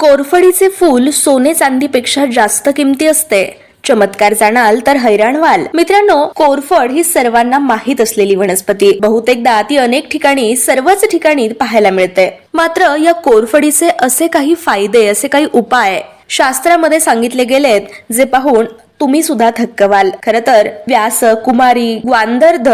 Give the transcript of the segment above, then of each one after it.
कोरफडीचे फूल सोने चांदीपेक्षा जास्त किमती असते. चमत्कार जाणाल तर हैराण व्हाल. मित्रांनो कोरफड ही सर्वांना माहीत असलेली वनस्पती. बहुतेकदा ती अनेक ठिकाणी सर्वच ठिकाणी पाहायला मिळते. मात्र या कोरफडीचे असे काही फायदे असे काही उपाय शास्त्रामध्ये सांगितले गेलेत जे पाहून तुम्ही सुद्धा थक्क व्हाल खर तर व्यास कुमारी वांदर्ध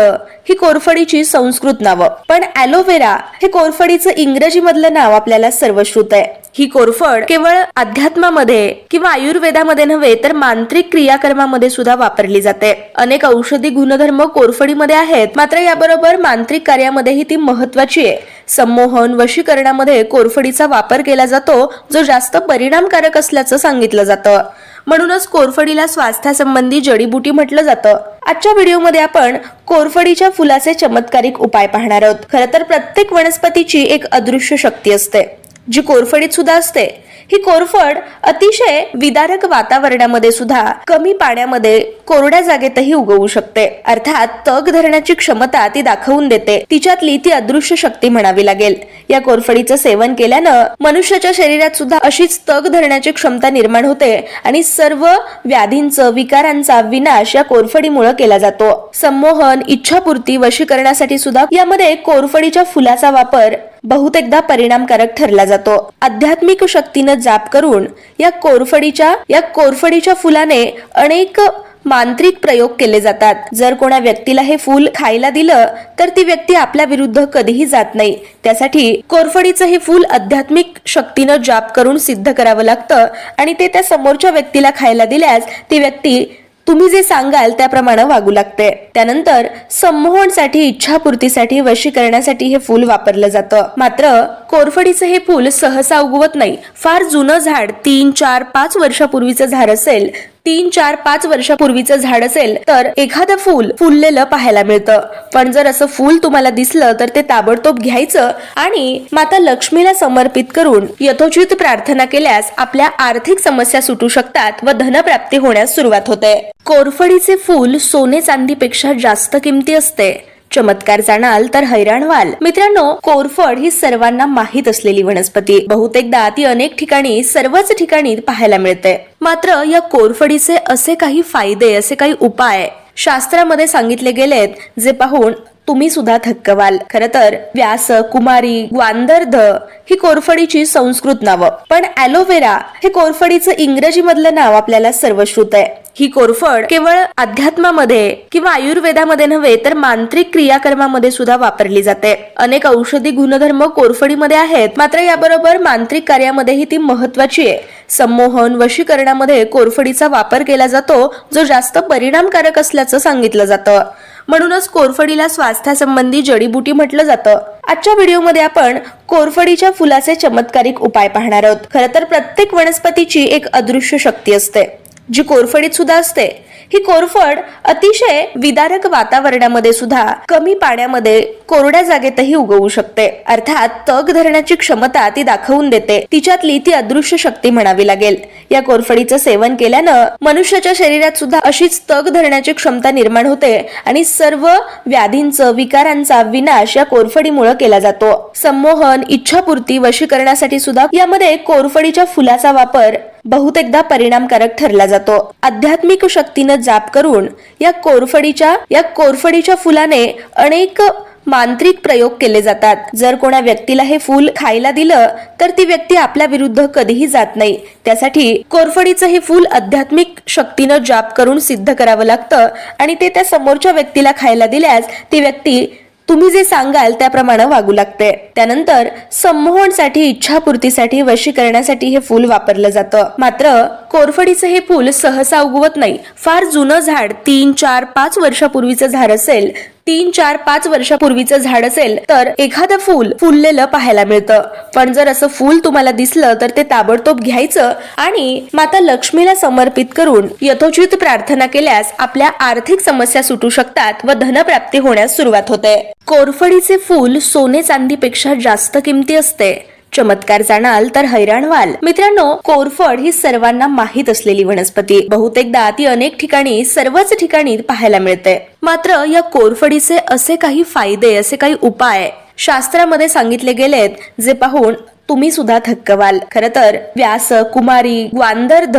ही कोरफडीची संस्कृत नावं. पण ॲलोवेरा हे कोरफडीचं इंग्रजी मधलं नाव आपल्याला सर्वश्रुत आहे. ही कोरफड केवळ अध्यात्मामध्ये किंवा आयुर्वेदामध्ये नव्हे तर मांत्रिक क्रियाकर्मामध्ये सुद्धा वापरली जाते. अनेक औषधी गुणधर्म कोरफडीमध्ये आहेत मात्र याबरोबर मांत्रिक कार्यामध्येही ती महत्वाची आहे. संमोहन वशीकरणामध्ये कोरफडीचा वापर केला जातो जो जास्त परिणामकारक असल्याचं सांगितलं जातं. म्हणूनच कोरफडीला स्वास्थ्यासंबंधी जडीबुटी म्हटलं जातं. आजच्या व्हिडिओमध्ये आपण कोरफडीच्या फुलाचे चमत्कारिक उपाय पाहणार आहोत. खरं तर प्रत्येक वनस्पतीची एक अदृश्य शक्ती असते. जी कोरफडीत सुद्धा असते ही कोरफड अतिशय विदारक वातावरणामध्ये सुद्धा कमी पाण्यामध्ये कोरड्या जागेतही उगवू शकते. अर्थात तग धरण्याची क्षमता ती दाखवून देते. तिच्यातली ती अदृश्य शक्ती म्हणावी लागेल. या कोरफडीचं सेवन केल्यानं मनुष्याच्या शरीरात सुद्धा अशीच तग धरण्याची क्षमता निर्माण होते आणि सर्व व्याधींचं विकारांचा विनाश या कोरफडीमुळे केला जातो. संमोहन इच्छापूर्ती वशीकरणासाठी सुद्धा यामध्ये कोरफडीच्या फुलाचा वापर बहुतेकदा परिणामकारक ठरला जातो. आध्यात्मिक शक्तीनं जाप करून या कोरफडीच्या या कोरफडीच्या फुलाने अनेक मांत्रिक प्रयोग केले जातात. जर कोणा व्यक्तीला हे फूल खायला दिलं तर ती व्यक्ती आपल्या विरुद्ध कधीही जात नाही. त्यासाठी कोरफडीचं हे फूल आध्यात्मिक शक्तीनं जाप करून सिद्ध करावं लागतं आणि ते त्या समोरच्या व्यक्तीला खायला दिल्यास ती व्यक्ती तुम्ही जे सांगाल त्याप्रमाणे वागू लागते. त्यानंतर संमोहनसाठी इच्छापूर्तीसाठी वशीकरणासाठी हे फूल वापरलं जातं. मात्र कोरफडीचं हे फूल सहसा उगवत नाही. फार जुनं झाड तीन चार पाच वर्षापूर्वीचं झाड असेल तीन चार पाच वर्षापूर्वीचं झाड असेल तर एखादं फूल फुललेलं पाहायला मिळतं. पण जर असं फूल तुम्हाला दिसलं तर ते ताबडतोब घ्यायचं आणि माता लक्ष्मीला समर्पित करून यथोचित प्रार्थना केल्यास आपल्या आर्थिक समस्या सुटू शकतात व धनप्राप्ती होण्यास सुरुवात होते. कोरफडीचे फूल सोने चांदीपेक्षा जास्त किमती असते. चमत्कार जाणाल तर हैराण व्हाल. मित्रांनो कोरफड ही सर्वांना माहीत असलेली वनस्पती. बहुतेकदा ती अनेक ठिकाणी सर्वच ठिकाणी पाहायला मिळते. मात्र या कोरफडीचे असे काही फायदे असे काही उपाय शास्त्रामध्ये सांगितले गेलेत जे पाहून तुम्ही सुद्धा थक्क व्हाल खर तर व्यास कुमारी ग्वांदर्ध ही कोरफडीची संस्कृत नावं. पण ॲलोवेरा हे कोरफडीचं इंग्रजी मधलं नाव आपल्याला सर्वश्रुत आहे. ही कोरफड केवळ अध्यात्मामध्ये किंवा आयुर्वेदामध्ये नव्हे तर मांत्रिक क्रियाकर्मामध्ये सुद्धा वापरली जाते. अनेक औषधी गुणधर्म कोरफडीमध्ये आहेत मात्र याबरोबर मांत्रिक कार्यामध्येही ती महत्वाची आहे. संमोहन वशीकरणामध्ये कोरफडीचा वापर केला जातो जो जास्त परिणामकारक असल्याचं सांगितलं जातं. म्हणूनच कोरफडीला स्वास्थ्यासंबंधी जडीबुटी म्हटलं जातं. आजच्या व्हिडिओमध्ये आपण कोरफडीच्या फुलाचे चमत्कारिक उपाय पाहणार आहोत. खरं तर प्रत्येक वनस्पतीची एक अदृश्य शक्ती असते. जी कोरफडीत सुद्धा असते ही कोरफड अतिशय विदारक वातावरणामध्ये सुद्धा कमी पाण्यामध्ये कोरड्या जागेतही उगवू शकते. अर्थात तग धरण्याची क्षमता ती दाखवून देते. तिच्यातली ती अदृश्य शक्ती म्हणावी लागेल. या कोरफडीचं सेवन केल्यानं मनुष्याच्या शरीरात सुद्धा अशीच तग धरण्याची क्षमता निर्माण होते आणि सर्व व्याधींचं विकारांचा विनाश या कोरफडीमुळे केला जातो. संमोहन इच्छापूर्ती वशीकरणासाठी सुद्धा यामध्ये कोरफडीच्या फुलाचा वापर बहुतेकदा परिणामकारक ठरला जातो. आध्यात्मिक शक्तीनं जाप करून या कोरफडीच्या या कोरफडीच्या फुलाने अनेक मांत्रिक प्रयोग केले जातात. जर कोणा व्यक्तीला हे फूल खायला दिलं तर ती व्यक्ती आपल्या विरुद्ध कधीही जात नाही. त्यासाठी कोरफडीचं हे फूल आध्यात्मिक शक्तीनं जाप करून सिद्ध करावं लागतं आणि ते त्या समोरच्या व्यक्तीला खायला दिल्यास ती व्यक्ती तुम्ही जे सांगाल त्याप्रमाणे वागू लागते. त्यानंतर संमोहनसाठी इच्छापूर्तीसाठी वशीकरणासाठी हे फूल वापरलं जातं. मात्र कोरफडीचं हे फूल सहसा उगवत नाही. फार जुनं झाड तीन चार पाच वर्षापूर्वीचं झाड असेल तीन चार पाच वर्षापूर्वीचं झाड असेल तर एखादं फूल फुललेलं पाहायला मिळतं. पण जर असं फूल तुम्हाला दिसलं तर ते ताबडतोब घ्यायचं आणि माता लक्ष्मीला समर्पित करून यथोचित प्रार्थना केल्यास आपल्या आर्थिक समस्या सुटू शकतात व धनप्राप्ती होण्यास सुरुवात होते. कोरफडीचे फूल सोने चांदीपेक्षा जास्त किमती असते. चमत्कार जाणाल तर हैराण व्हाल. मित्रांनो कोरफड ही सर्वांना माहीत असलेली वनस्पती. बहुतेकदा ती अनेक ठिकाणी सर्वच ठिकाणी पाहायला मिळते. मात्र या कोरफडीचे असे काही फायदे असे काही उपाय शास्त्रामध्ये सांगितले गेलेत जे पाहून तुम्ही सुद्धा थक्क व्हाल खर तर व्यास कुमारी ग्वांदर्ध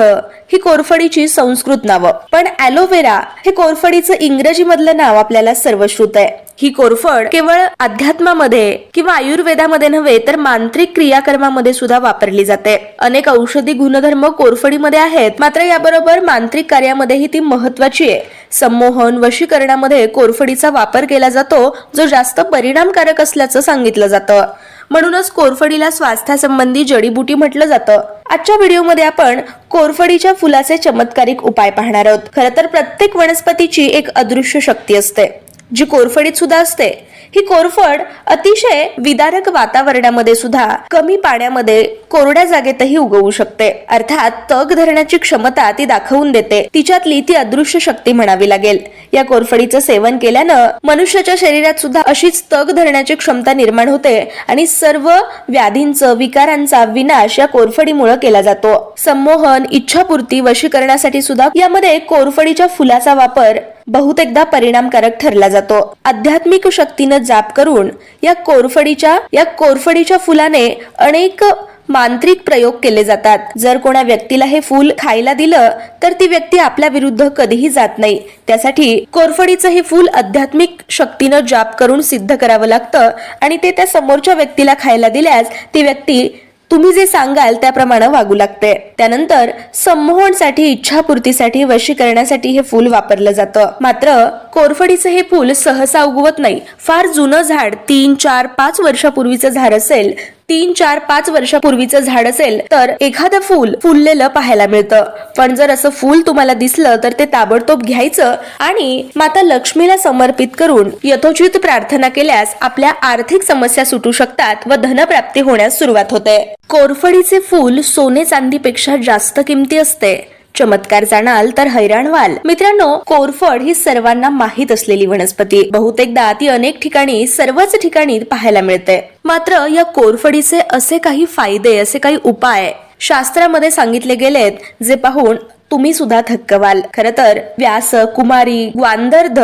ही कोरफडीची संस्कृत नावं. पण ॲलोवेरा हे कोरफडीचं इंग्रजी मधलं नाव आपल्याला सर्वश्रुत आहे. ही कोरफड केवळ अध्यात्मामध्ये किंवा आयुर्वेदामध्ये नव्हे तर मांत्रिक क्रियाकर्मामध्ये सुद्धा वापरली जाते. अनेक औषधी गुणधर्म कोरफडीमध्ये आहेत मात्र याबरोबर मांत्रिक कार्यामध्येही ती महत्वाची आहे. संमोहन वशीकरणामध्ये कोरफडीचा वापर केला जातो जो जास्त परिणामकारक असल्याचं सांगितलं जातं. म्हणूनच कोरफडीला स्वास्थ्यासंबंधी जडीबुटी म्हटलं जातं. आजच्या व्हिडिओमध्ये आपण कोरफडीच्या फुलाचे चमत्कारिक उपाय पाहणार आहोत. खरं तर प्रत्येक वनस्पतीची एक अदृश्य शक्ती असते. जी कोरफडीत सुद्धा असते ही कोरफड अतिशय विदारक वातावरणामध्ये सुद्धा कमी पाण्यामध्ये कोरड्या जागेतही उगवू शकते. अर्थात तग धरण्याची क्षमता ती दाखवून देते. तिच्यातली ती अदृश्य शक्ती म्हणावी लागेल. या कोरफडीचं सेवन केल्यानं मनुष्याच्या शरीरात सुद्धा अशीच तग धरण्याची क्षमता निर्माण होते आणि सर्व व्याधींचं विकारांचा विनाश या कोरफडीमुळे केला जातो. संमोहन इच्छापूर्ती वशीकरणासाठी सुद्धा यामध्ये कोरफडीच्या फुलाचा वापर बहुतेकदा परिणामकारक ठरला जातो. आध्यात्मिक शक्तीनं जाप करून या कोरफडीच्या या कोरफडीच्या फुलाने अनेक मांत्रिक प्रयोग केले जातात. जर कोणा व्यक्तीला हे फूल खायला दिलं तर ती व्यक्ती आपल्या विरुद्ध कधीही जात नाही. त्यासाठी कोरफडीचं हे फूल आध्यात्मिक शक्तीनं जाप करून सिद्ध करावं लागतं आणि ते त्या समोरच्या व्यक्तीला खायला दिल्यास ती व्यक्ती तुम्ही जे सांगाल त्याप्रमाणे वागू लागते. त्यानंतर संमोहनसाठी इच्छापूर्तीसाठी वशीकरणासाठी हे फूल वापरलं जातं. मात्र कोरफडीचं हे फूल सहसा उगवत नाही. फार जुनं झाड तीन चार पाच वर्षापूर्वीचं झाड असेल तीन चार पाच वर्षापूर्वीचं झाड असेल तर एखादं फूल फुललेलं पाहायला मिळतं. पण जर असं फूल तुम्हाला दिसलं तर ते ताबडतोब घ्यायचं आणि माता लक्ष्मीला समर्पित करून यथोचित प्रार्थना केल्यास आपल्या आर्थिक समस्या सुटू शकतात व धनप्राप्ती होण्यास सुरुवात होते. कोरफडीचे फूल सोने चांदीपेक्षा जास्त किमती असते. चमत्कार जाणाल तर हैराण व्हाल. मित्रांनो कोरफड ही सर्वांना माहीत असलेली वनस्पती. बहुतेकदा ती अनेक ठिकाणी सर्वच ठिकाणी पाहायला मिळते. मात्र या कोरफडीचे असे काही फायदे असे काही उपाय शास्त्रामध्ये सांगितले गेलेत जे पाहून तुम्ही सुद्धा थक्क व्हाल खर तर व्यास कुमारी ग्वांदर्ध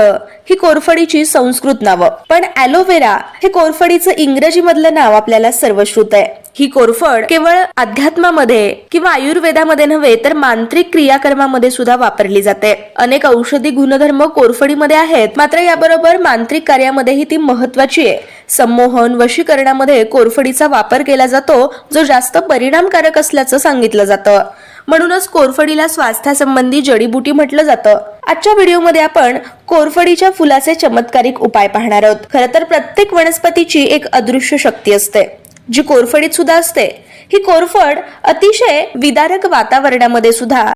ही कोरफडीची संस्कृत नावं. पण ॲलोवेरा हे कोरफडीचं इंग्रजी मधलं नाव आपल्याला सर्वश्रुत आहे. ही कोरफड केवळ अध्यात्मामध्ये किंवा आयुर्वेदामध्ये नव्हे तर मांत्रिक क्रियाकर्मामध्ये सुद्धा वापरली जाते. अनेक औषधी गुणधर्म कोरफडीमध्ये आहेत मात्र याबरोबर मांत्रिक कार्यामध्येही ती महत्वाची आहे. संमोहन वशीकरणामध्ये कोरफडीचा वापर केला जातो जो जास्त परिणामकारक असल्याचं सांगितलं जातं. म्हणूनच कोरफडीला स्वास्थ्यासंबंधी जडीबुटी म्हटलं जातं. आजच्या व्हिडिओमध्ये आपण कोरफडीच्या फुलाचे चमत्कारिक उपाय पाहणार आहोत. खरं तर प्रत्येक वनस्पतीची एक अदृश्य शक्ती असते. जी कोरफडीत सुद्धा असते. ही कोरफड अतिशय विदारक वातावरणामध्ये सुद्धा